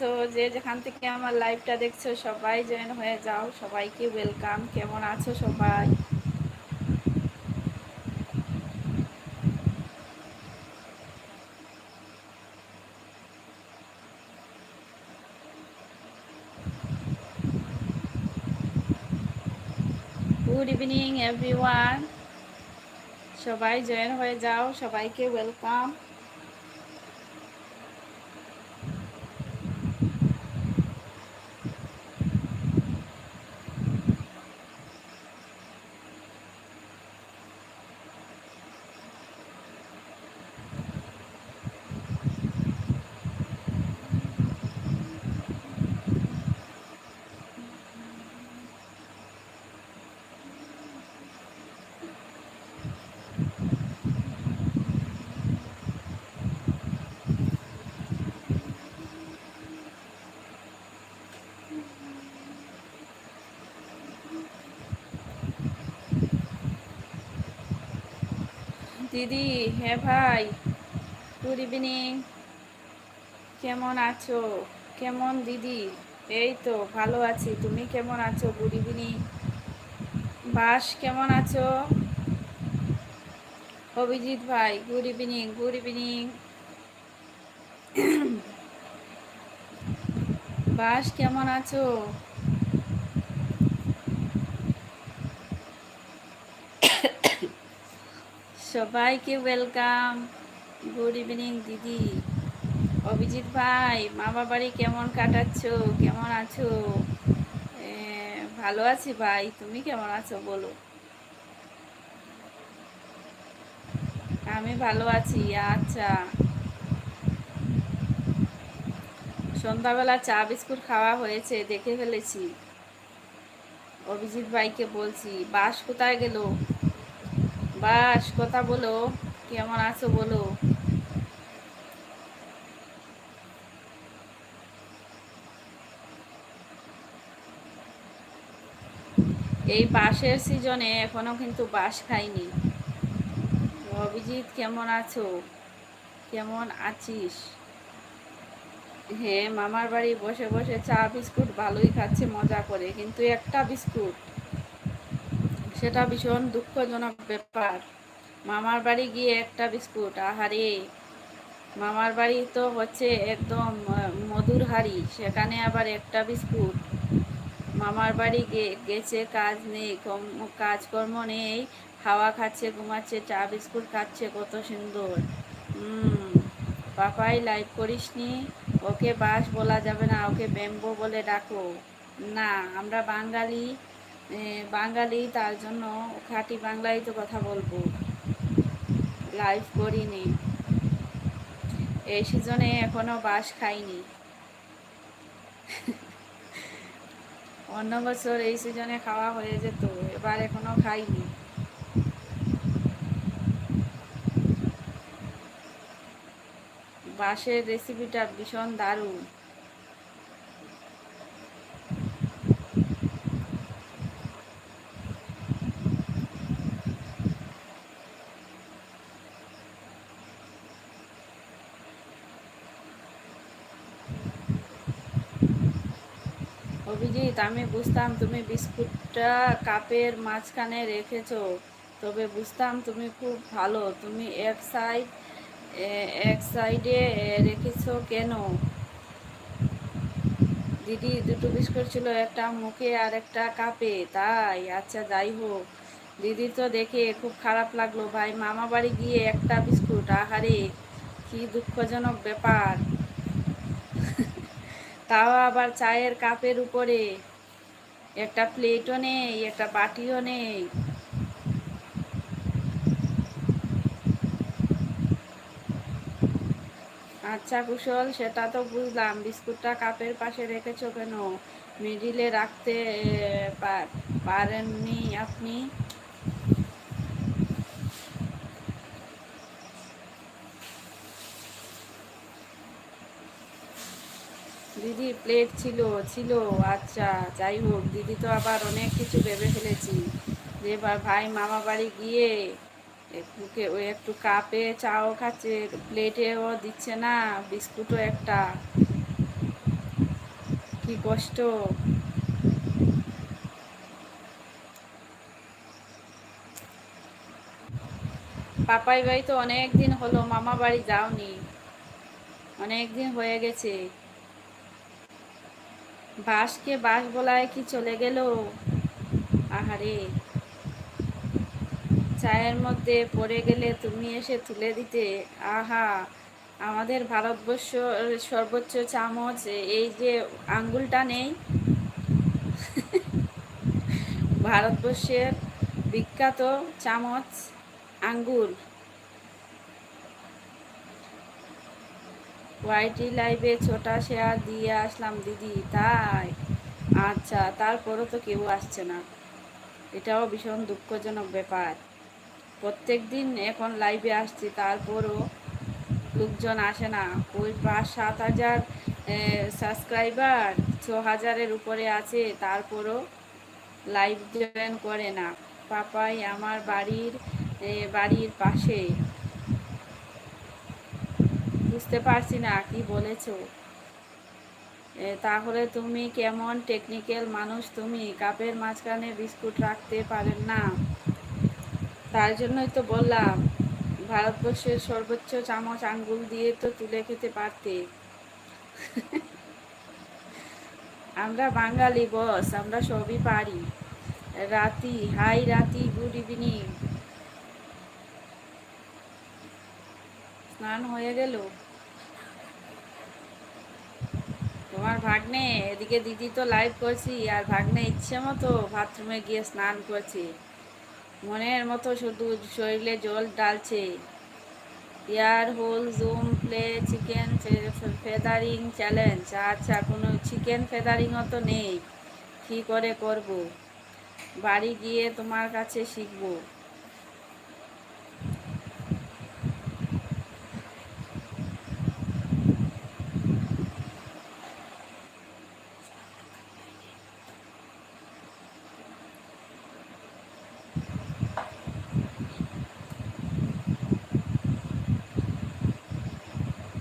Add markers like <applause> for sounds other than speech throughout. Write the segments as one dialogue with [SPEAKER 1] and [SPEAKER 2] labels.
[SPEAKER 1] আছো যে যেখান থেকে আমার লাইভটা দেখছ, সবাই জয়েন হয়ে যাও। সবাইকে ওয়েলকাম কেমন আছো সবাই? গুড ইভিনিং এভরিওয়ান সবাই জয়েন হয়ে যাও, সবাইকে ওয়েলকাম দিদি হ্যাঁ ভাই। Good evening. কেমন আছো? কেমন দিদি? এই তো, ভালো আছি। তুমি কেমন আছো? Good evening. বাস, কেমন আছো? অভিজিৎ ভাই, গুড ইভিনিং গুড ইভিনিং। বাস, কেমন আছো? সবাইকে ওয়েলকাম গুড ইভিনিং দিদি। অভিজিৎ ভাই, মামা বাড়ি কেমন কাটাচ্ছ? কেমন আছো? ভালো আছি ভাই। তুমি কেমন আছো বলো? আমি ভালো আছি আচ্ছা। সন্ধ্যাবেলা চা, বিস্কুট খাওয়া হয়েছে, দেখে ফেলেছি। অভিজিৎ ভাইকে বলছি, বাস কোথায় গেল? বাস, কথা বলো। কেমন আছো বলো। এই বাঁশের সিজনে এখনও কিন্তু বাঁশ খাইনি। অভিজিৎ, কেমন আছো? কেমন আছিস? হ্যাঁ মামার বাড়ি বসে বসে চা বিস্কুট ভালোই খাচ্ছে, মজা করে। কিন্তু একটা বিস্কুট সেটা ভীষণ দুঃখজনক ব্যাপার। মামার বাড়ি গিয়ে একটা বিস্কুট, আহারে। মামার বাড়ি তো হচ্ছে একদম মধুর হাড়ি, সেখানে আবার একটা বিস্কুট। মামার বাড়ি গেছে, কাজ নেই কাজকর্ম নেই, হাওয়া খাচ্ছে, ঘুমাচ্ছে, চা, বিস্কুট খাচ্ছে, কত সুন্দর। পাপাই লাইভ করিসনি, ওকে বাস বলা যাবে না, ওকে বেম্বো বলে ডাকো। না, আমরা বাঙালি বাঙালি, তার জন্য খাঁটি বাংলায় তো কথা বলব। লাইভ করিনি। এই সিজনে এখনও বাস খাইনি। অন্য বছর এই সিজনে খাওয়া হয়ে যেত, এবার এখনও খাইনি। বাঁশের রেসিপিটা ভীষণ দারুণ অভিজিৎ আমি বুঝতাম তুমি বিস্কুটটা কাপের মাঝখানে রেখেছো। তবে বুঝতাম তুমি খুব ভালো। তুমি এক সাইড এক সাইডে রেখেছো কেন? দিদি, দুটো বিস্কুট ছিল, একটা মুখে আর একটা কাপে। তাই আচ্ছা যাই হোক। দিদি তো দেখে খুব খারাপ লাগল। ভাই, মামা বাড়ি গিয়ে একটা বিস্কুট। আহারে, কি দুঃখজনক ব্যাপার। তাও আবার চায়ের কাপের উপরে। একটা প্লেটও নেই, একটা বাটিও নেই। আচ্ছা কুশল, সেটা তো বুঝলাম। বিস্কুটটা কাপের পাশে রেখেছো কেন? মিডিলে রাখতে পারেননি আপনি? দিদি প্লেট ছিল ছিল আচ্ছা যাই হোক, দিদি তো আবার অনেক কিছু ভেবে ফেলেছি। যে ভাই মামা বাড়ি গিয়ে একটুকে ওই একটু কাপে চাও খাচ্ছে প্লেটেও দিচ্ছে না, বিস্কুটও একটা। কি কষ্ট। পাপাই ভাই তো অনেক দিন হলো মামা বাড়ি যাওনি। অনেক দিন হয়ে গেছে। বাসকে বাস বলায় কি চলে গেল? আহারে, চায়ের মধ্যে পড়ে গেলে তুমি এসে তুলে দিতে। আহা, আমাদের ভারতবর্ষ, সর্বোচ্চ চামচ, এই যে আঙ্গুলটা নেই? ভারতবর্ষের বিখ্যাত চামচ আঙ্গুল ওয়াইটি লাইভে ছোটা শেয়ার দিয়ে আসলাম, দিদি। তাই? আচ্ছা তারপরও তো কেউ আসছে না। এটাও ভীষণ দুঃখজনক ব্যাপার। প্রত্যেক দিন এখন লাইভে আসছি, তারপরও লোকজন আসে না। ওই পাঁচ, সাত হাজার সাবস্ক্রাইবার ছ হাজারের উপরে আছে, তারপরও লাইভ জয়েন করে না। পাপাই আমার বাড়ির বাড়ির পাশে। বুঝতে পারছি না কি বলেছ। তাহলে তুমি কেমন টেকনিক্যাল মানুষ তুমি? কাপের মাঝখানে বিস্কুট রাখতে পারেন না। তার জন্যই তো বললাম, ভারতবর্ষের সর্বোচ্চ চামচ আঙ্গুল দিয়ে তো তুলে খেতে পারতে। আমরা বাঙালি, বস, আমরা সবই পারি। রাতি, হাই রাতি, গুড ইভিনিং। স্নান হয়ে গেল। তোমার ভাগ্নে, এদিকে দিদি তো লাইভ করছি, আর ভাগ্নে ইচ্ছে মতো বাথরুমে গিয়ে স্নান করছে। মনের মতো শুধু শরীরে জল ডালছে ইয়ার whole zoom play chicken feathering challenge আচ্ছা কোনো চিকেন ফেদারিংও তো নেই। কী করে করব? বাড়ি গিয়ে তোমার কাছে শিখব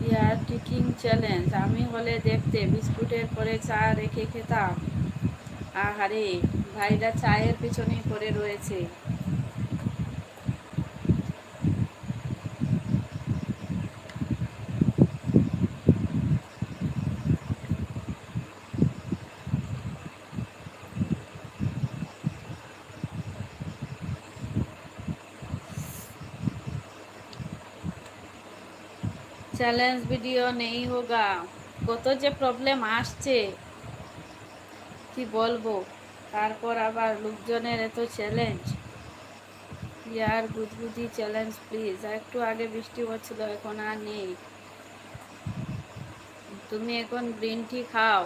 [SPEAKER 1] ইয়ার টিকিং চ্যালেঞ্জ আমি হলে দেখতে, বিস্কুটের পরে চা রেখে খেতাম। আহারে, ভাইরা চায়ের পিছনেই পড়ে রয়েছে। চ্যালেঞ্জ ভিডিও নেই হোগা। কত যে প্রবলেম আসছে, কি বলব? তারপর আবার লোকজনের এত চ্যালেঞ্জ ইয়ার গুদগুদি চ্যালেঞ্জ প্লিজ একটু আগে বৃষ্টি হচ্ছিল, এখন আর নেই। তুমি এখন গ্রিন টি খাও।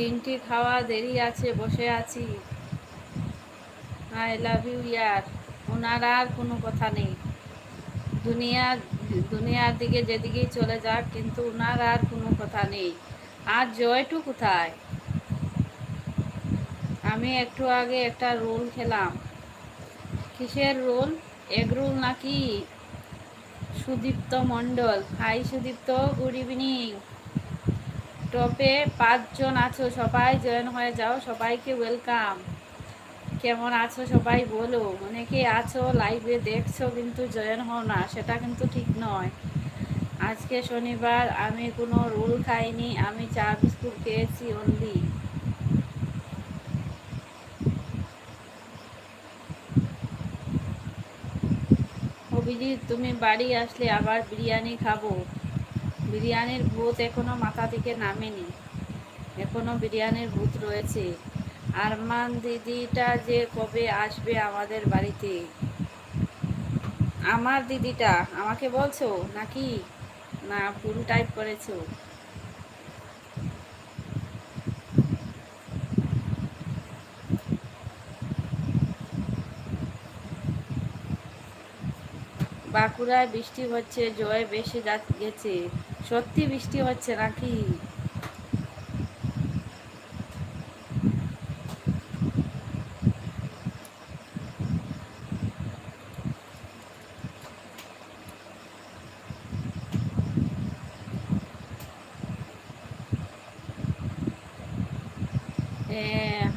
[SPEAKER 1] গ্রিন টি খাওয়া দেরি আছে, বসে আছি। আই লাভ ইউ ইয়ার। ওনার আর কোনো কথা নেই। দুনিয়া, দুনিয়ার দিকে যেদিকেই চলে যাক, কিন্তু ওনার আর কোনো কথা নেই। আর জয়টু কোথায়? আমি একটু আগে একটা রোল খেলাম। কিসের রোল? এগ রোল নাকি? Sudipta Mondal. Hi Sudipta, good evening. টপে পাঁচজন আছো, সবাই জয়েন হয়ে যাও, সবাইকে ওয়েলকাম। কেমন আছো সবাই বলো? অনেকে আছো লাইভে দেখছ, কিন্তু জয়েন হও না, সেটা কিন্তু ঠিক নয়। আজকে শনিবার, আমি কোনো রোল খাইনি, আমি চা বিস্কুট খেয়েছি অনলি অভিজিৎ, তুমি বাড়ি আসলে আবার বিরিয়ানি খাব? বিরিয়ানির ভূত এখনও মাথা থেকে নামেনি। এখনও বিরিয়ানির ভূত রয়েছে। আরমান দিদিটা যে কবে আসবে আমাদের বাড়িতে? আমার দিদিটা, আমাকে বলছো নাকি? না ফুল টাইপ করেছ। বাঁকুড়ায় বৃষ্টি হচ্ছে জয় বেশি গেছে। সত্যি বৃষ্টি হচ্ছে নাকি?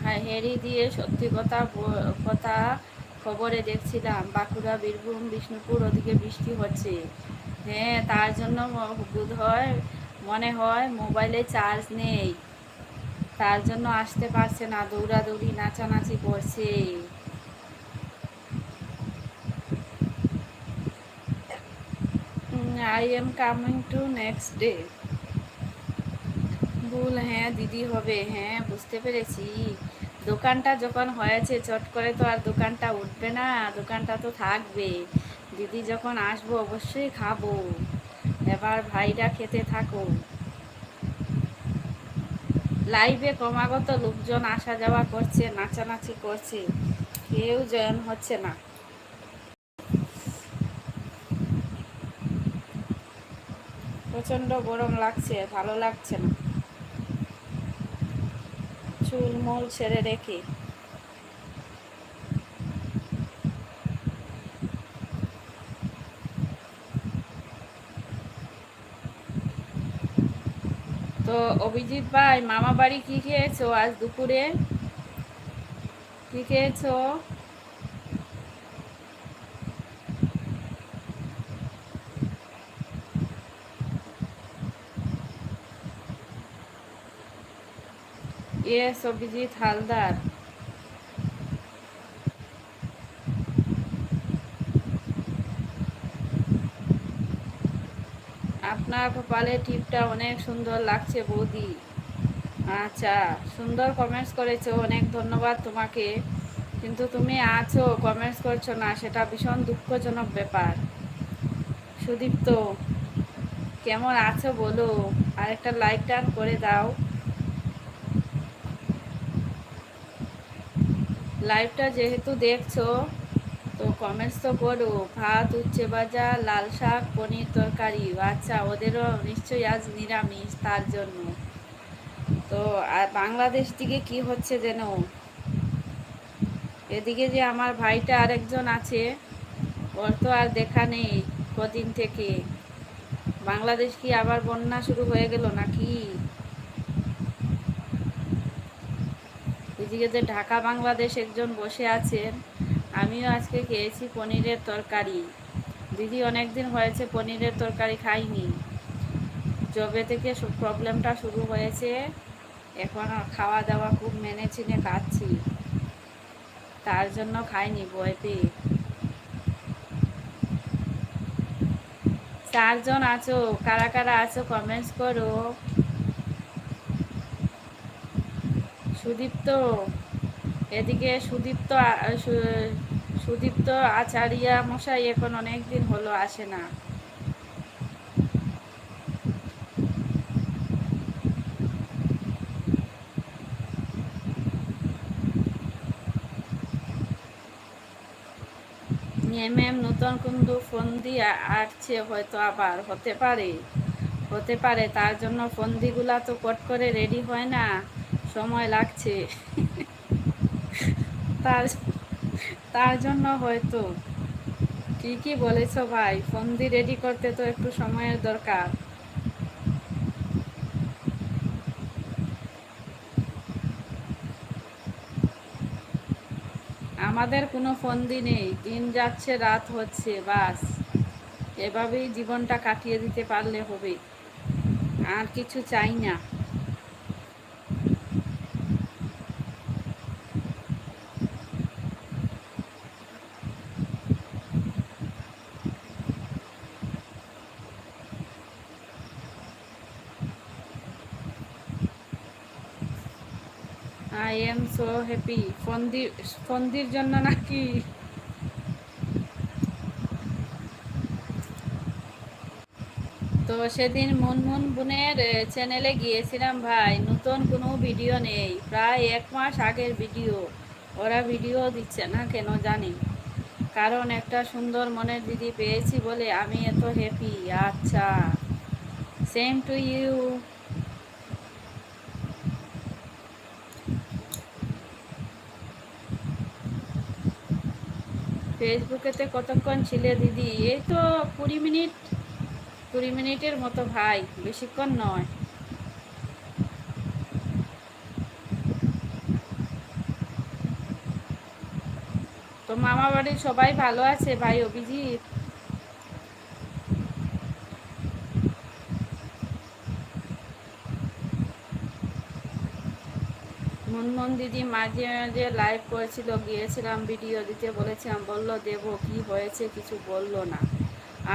[SPEAKER 1] হ্যাঁ, হেরি দিয়ে সত্যি কথা কথা খবরে দেখছিলাম, বাঁকুড়া, বীরভূম, বিষ্ণুপুর, ওদিকে বৃষ্টি হচ্ছে। হ্যাঁ তার জন্য বোধ হয়, মনে হয় মোবাইলে চার্জ নেই। তার জন্য আসতে পারছে না, দৌড়াদৌড়ি, নাচানাচি করছে। I am coming to next day ভুল হ্যাঁ দিদি হবে হ্যাঁ বুঝতে পেরেছি। দোকানটা যখন হয়েছে, চট করে তো আর দোকানটা উঠবে না, দোকানটা তো থাকবে। দিদি যখন আসব অবশ্যই খাব। এবার ভাইরা খেতে থাকো। লাইভে ক্রমাগত লোকজন আসা যাওয়া করছে, নাচানাচি করছে। কেউ জয়েন হচ্ছে না। প্রচণ্ড গরম লাগছে, ভালো লাগছে না। চুলমুল ছেড়ে রেখে। তো অভিজিৎ ভাই মামা বাড়ি কি খেয়েছো আজ দুপুরে? কী খেয়েছো? ইয়েস অভিজিৎ হালদার। আপনার কপালে টিপটা অনেক সুন্দর লাগছে বৌদি। আচ্ছা সুন্দর কমেন্টস করেছ, অনেক ধন্যবাদ তোমাকে। কিন্তু তুমি আছো কমেন্টস করছ না, সেটা ভীষণ দুঃখজনক ব্যাপার। সুদীপ্ত, কেমন আছো বলো? আর একটা লাইক টান করে দাও। লাইভটা যেহেতু দেখছ তো কমেন্টস তো করো। ভাত, উচ্ছে ভাজা, লাল শাক, পনির তরকারি। আচ্ছা ওদেরও নিশ্চয়ই আজ নিরামিষ, তার জন্য। তো, আর বাংলাদেশ দিকে কি হচ্ছে যেন? এদিকে যে আমার ভাইটা আরেকজন আছে, ওর তো আর দেখা নেই কদিন থেকে। বাংলাদেশ কি আবার বন্যা শুরু হয়ে গেল নাকি? এদিকে যে ঢাকা, বাংলাদেশ একজন বসে আছেন আমিও আজকে খেয়েছি পনিরের তরকারি। দিদি অনেক দিন হয়েছে পনিরের তরকারি খাইনি জবে থেকে প্রবলেমটা শুরু হয়েছে, এখন খাওয়া দাওয়া খুব মেনে চিনে খাচ্ছি। তার জন্য খাইনি পেয়ে চারজন আছো, কারা কারা আছো কমেন্টস করো। সুদীপ্ত এদিকে সুদীপ্ত সুদীপ্ত আচারিয়া মশাই এখন অনেক দিন হলো আসে না। এম নতুন কিন্তু ফোন দিয়ে আসছে, হয়তো আবার হতে পারে। হতে পারে, তার জন্য ফন্দিগুলা তো কট করে রেডি হয় না। সময় লাগছে। তার তার জন্য হয়তো। ঠিকই বলেছ ভাই? ফন্দি রেডি করতে তো একটু সময়ের দরকার। আমাদের কোনো ফন্দি নেই। দিন যাচ্ছে, রাত হচ্ছে, বাস। এভাবেই জীবনটা কাটিয়ে দিতে পারলে হবে। আর কিছু চাই না আই এম সো হ্যাপি ফন্দির ফন্দির জন্য নাকি? তো সেদিন মুনমুন বোনের চ্যানেলে গিয়েছিলাম ভাই। নতুন কোনো ভিডিও নেই। প্রায় এক মাস আগের ভিডিও ওরা ভিডিও দিচ্ছে না কেন জানি। কারণ একটা সুন্দর মনের দিদি পেয়েছি বলে আমি এত হ্যাপি আচ্ছা। সেম টু ইউ ফেসবুকেতে কতক্ষণ ছিলে দিদি? এই তো কুড়ি মিনিট, কুড়ি মিনিটের মতো ভাই, বেশিক্ষণ নয়। তো মামা বাড়ির সবাই ভালো আছে ভাই অভিজিৎ? মুনমুন দিদি মাঝে মাঝে লাইভ করেছিল, গিয়েছিলাম ভিডিও দিতে। বলেছিলাম, বলল, দেব, কি হয়েছে? কিছু বলল না।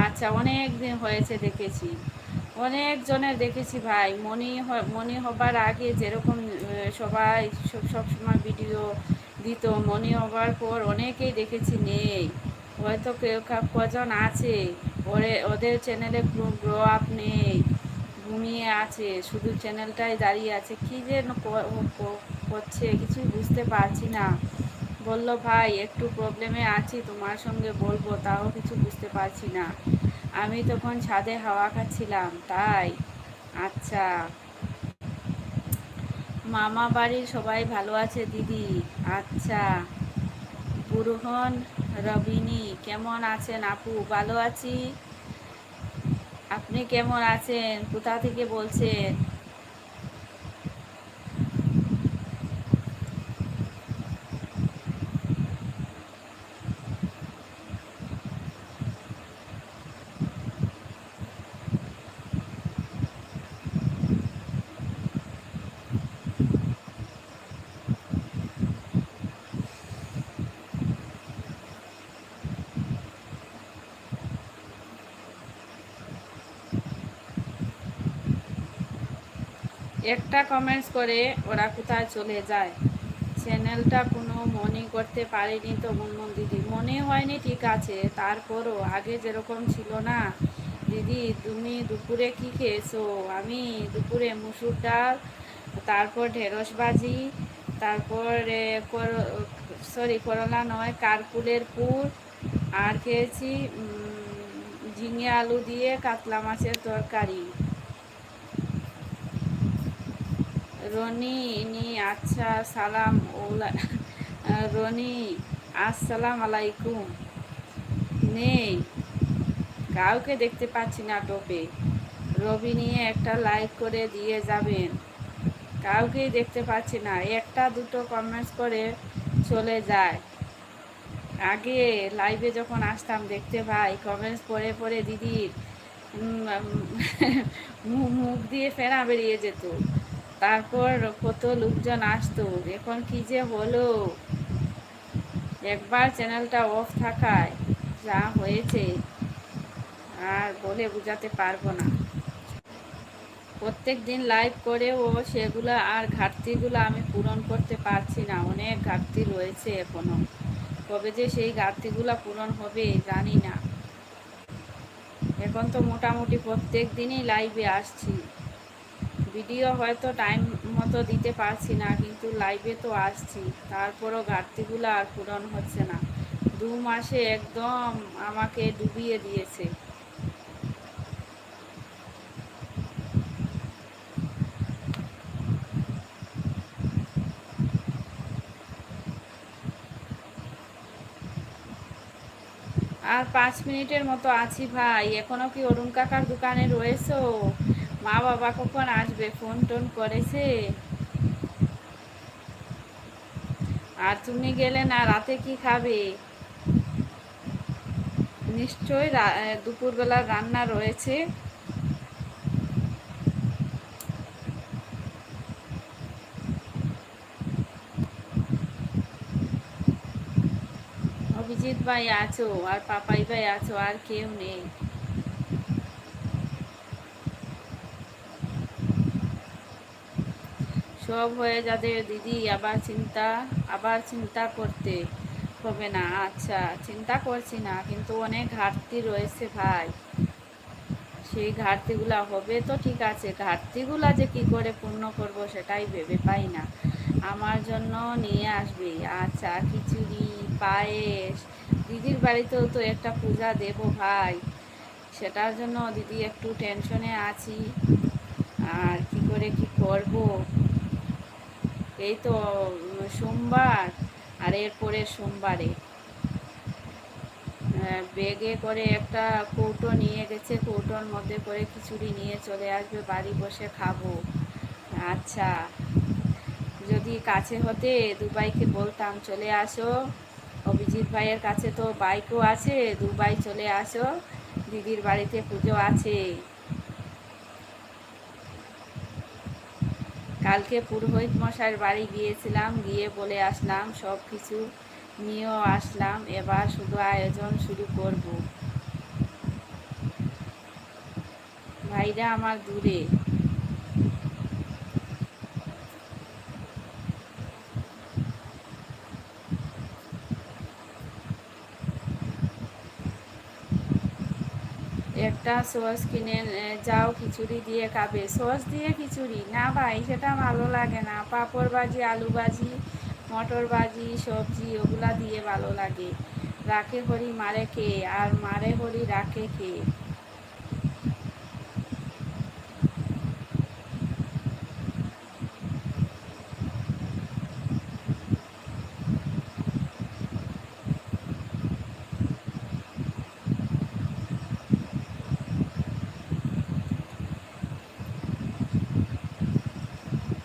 [SPEAKER 1] আচ্ছা অনেক দিন হয়েছে দেখেছি। অনেক জনের দেখেছি ভাই। মনি মনি হবার আগে যেরকম সবাই সব সবসময় ভিডিও দিত, মনি হবার পর অনেকেই দেখেছি নেই। হয়তো কেউ কজন আছে। ওরে ওদের চ্যানেলে গ্রো আপ নেই। ঘুমিয়ে আছে। শুধু চ্যানেলটাই দাঁড়িয়ে আছে। কী যে করছে কিছুই বুঝতে পারছি না। বলল, ভাই, একটু প্রবলেমে আছি, তোমার সঙ্গে বলব, তাও কিছু বুঝতে পারছি না। আমি তখন ছাদে হাওয়া খাচ্ছিলাম, তাই। আচ্ছা। মামা বাড়ির সবাই ভালো আছে, দিদি? আচ্ছা। বুরহন, রবিনী, কেমন আছেন আপু? ভালো আছি? আপনি কেমন আছেন? কোথা থেকে বলছেন? একটা কমেন্টস করে ওরা কোথায় চলে যায়। চ্যানেলটা কোনো মনে করতে পারেনি তো মুনমুন দিদি। মনে হয়নি ঠিক আছে, তারপরও আগে যেরকম ছিল না। দিদি, তুমি দুপুরে কি খেয়েছো? আমি দুপুরে মুসুর ডাল, তারপর ঢেঁড়স ভাজি, তারপর সরি করলা নয়, কারকুলের পুর, আর খেয়েছি ঝিঙে আলু দিয়ে কাতলা মাছের তরকারি। রনি ইনি আচ্ছা সালাম, ওলা, রনি, আসসালাম আলাইকুম। নেই, কাউকে দেখতে পাচ্ছি না টোপে। রবি নিয়ে একটা লাইক করে দিয়ে যাবেন। কাউকেই দেখতে পাচ্ছি না, একটা দুটো কমেন্টস করে চলে যায়। আগে লাইভে যখন আসতাম, দেখতে ভাই কমেন্টস পড়ে পড়ে দিদির <laughs> মুখ দিয়ে ফেরা বেরিয়ে যেত। তারপর কত লোকজন আসতো, এখন কি যে হলো? একবার চ্যানেলটা অফ থাকায় যা হয়েছে আর বলে বোঝাতে পারব না। প্রত্যেক দিন লাইভ করেও সেগুলো আর ঘাটতিগুলো আমি পূরণ করতে পারছি না, অনেক ঘাটতি রয়েছে এখনও। কবে যে সেই ঘাটতিগুলো পূরণ হবে জানি না। এখন তো মোটামুটি প্রত্যেক দিনই লাইভে আসছি। ভিডিও হয়তো টাইম মতো দিতে পারছি না, কিন্তু লাইভে তো আসছি। তারপরও ঘাটতিগুলো আর পূরণ হচ্ছে না। দু মাসে একদম আমাকে ডুবিয়ে দিয়েছে। আর পাঁচ মিনিটের মতো আছি ভাই। এখনও কি অরুণ কাকার দোকানে রয়েছো? মা বাবা কখন আসবে? ফোন টোন করেছে? আর তুমি গেলে না, রাতে কি খাবে? নিশ্চয় দুপুরবেলার রান্না রয়েছে। অভিজিৎ ভাই আছো, আর পাপাই ভাই আছো, আর কেউ নেই। সব হয়ে যাদের দিদি, আবার চিন্তা আবার চিন্তা করতে হবে না। আচ্ছা চিন্তা করছি না, কিন্তু অনেক ঘাটতি রয়েছে ভাই। সেই ঘাটতিগুলা হবে তো ঠিক আছে, ঘাটতিগুলা যে কি করে পূর্ণ করব সেটাই ভেবে পাই না। আমার জন্য নিয়ে আসবে। আচ্ছা খিচুড়ি, পায়েস, দিদির বাড়িতেও তো একটা পূজা দেব ভাই। সেটার জন্য দিদি একটু টেনশনে আছি। আর কি করে কি করব? এই তো সোমবার, আর এরপরে সোমবারে। বেগে করে একটা কৌটো নিয়ে গেছে, কৌটোর মধ্যে করে খিচুড়ি নিয়ে চলে আসবে, বাড়ি বসে খাব। আচ্ছা যদি কাছে হতে দুবাইকে বলতাম, চলে আসো। অভিজিৎ ভাইয়ের কাছে তো বাইকও আছে, দুবাই চলে আসো। দিদির বাড়িতে পুজো আছে। কালকে পুরোহিত মশাইয়ের বাড়ি গিয়েছিলাম, গিয়ে বলে আসলাম, সব কিছু নিয়েও আসলাম, এবার শুধু আয়োজন শুরু করব। ভাইরা আমার দূরে। একটা সস কিনে যাও খিচুড়ি দিয়ে খাবে। সস দিয়ে খিচুড়ি? না ভাই, সেটা ভালো লাগে না। পাঁপড় ভাজি, আলু ভাজি, মটর ভাজি, সবজি, ওগুলা দিয়ে ভালো লাগে। রাখে হরি মারে কে? আর মারে হরি রাখে কে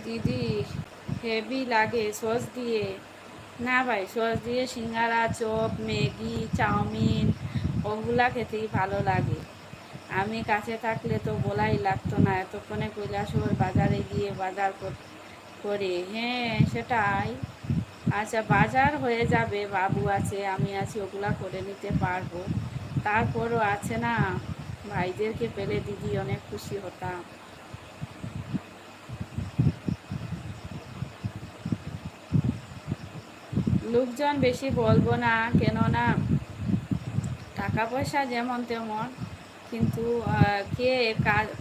[SPEAKER 1] দিদি হেভি লাগে, সস দিয়ে। না ভাই, সস দিয়ে সিঙ্গারা, চপ, ম্যাগি, চাউমিন, ওগুলা খেতেই ভালো লাগে। আমি কাছে থাকলে তো বলাই লাগতো না, এতক্ষণে কৈলাসহর বাজারে গিয়ে বাজার করে হ্যাঁ সেটাই। আচ্ছা বাজার হয়ে যাবে, বাবু আছে, আমি আছি, ওগুলা করে নিতে পারব। তারপরও আছে না, ভাইদেরকে পেলে দিদি অনেক খুশি হতাম। লোকজন বেশি বলব না, কেননা টাকা পয়সা যেমন তেমন, কিন্তু কে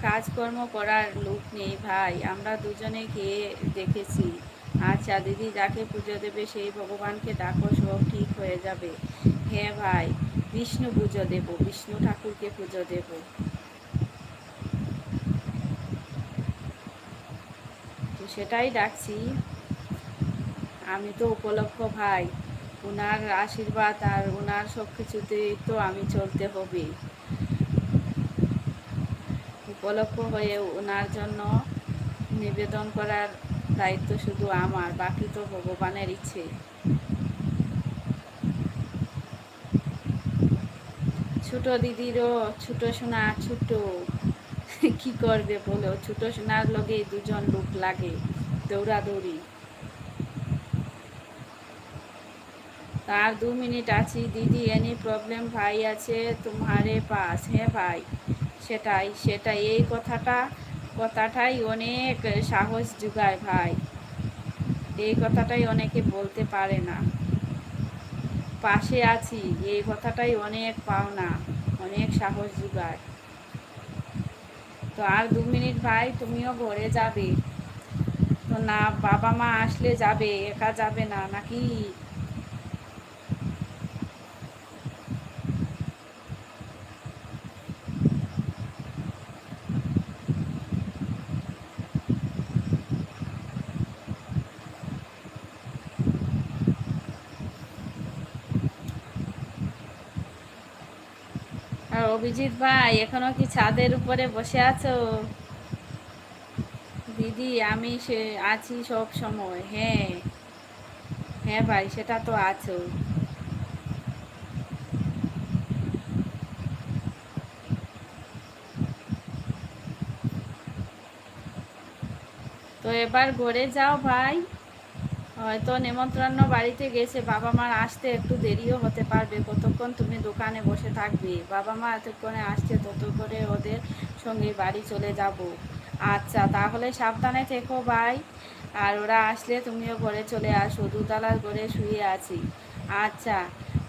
[SPEAKER 1] কাজকর্ম করার লোক নেই ভাই। আমরা দুজনে গিয়ে দেখেছি। আচ্ছা দিদি যাকে পুজো দেবে, সেই ভগবানকে ডাকো, সব ঠিক হয়ে যাবে। হ্যাঁ ভাই, বিষ্ণু পুজো দেব, বিষ্ণু ঠাকুরকে পুজো দেব। তো সেটাই ডাকছি। আমি তো উপলক্ষ ভাই। ওনার আশীর্বাদ আর ওনার সব কিছুতেই তো আমি চলতে হবে। উপলক্ষ হয়ে ওনার জন্য নিবেদন করার দায়িত্ব শুধু আমার, বাকি তো ভগবানের ইচ্ছে। ছোট দিদিরও, ছোট সোনা ছোট, কি করবে বলো? ছোট সোনার লগে দুজন লোক লাগে, দৌড়াদৌড়ি। তার দু মিনিট আছি। দিদি এনি প্রবলেম ভাই আছে তোমারে পাস। হ্যাঁ ভাই, সেটাই সেটাই। এই কথাটা, কথাটাই অনেক সাহস যোগায় ভাই। এই কথাটাই অনেকে বলতে পারে না। পাশে আছি, এই কথাটাই অনেক পাওনা, অনেক সাহস যোগায়। তো আর দু মিনিট ভাই, তুমিও ঘরে যাবে। তো না, বাবা মা আসলে যাবে, একা যাবে না, নাকি আর অভিজিৎ ভাই, এখনও কি ছাদের উপরে বসে আছো? দিদি, আমি সে, আছি সব সময় হ্যাঁ। হ্যাঁ ভাই, সেটা তো আছো। তো এবার ঘরে যাও ভাই। হয়তো নেমন্ত্রণ বাড়িতে গেছে, বাবা মার আসতে একটু দেরিও হতে পারবে। কতক্ষণ তুমি দোকানে বসে থাকবে? বাবা মা এতক্ষণে আসছে তত করে ওদের সঙ্গে বাড়ি চলে যাব। আচ্ছা তাহলে সাবধানে থেকো, ভাই। আর ওরা আসলে তুমিও ঘরে চলে আসো, দুতলার ঘরে শুয়ে আছি। আচ্ছা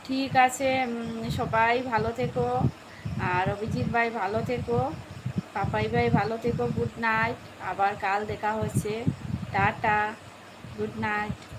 [SPEAKER 1] ঠিক আছে সবাই ভালো থেকো। আর অভিজিৎ ভাই ভালো থেকো। পাপাই ভাই ভালো থেকো, গুড নাইট। আবার কাল দেখা হচ্ছে। টাটা। good night.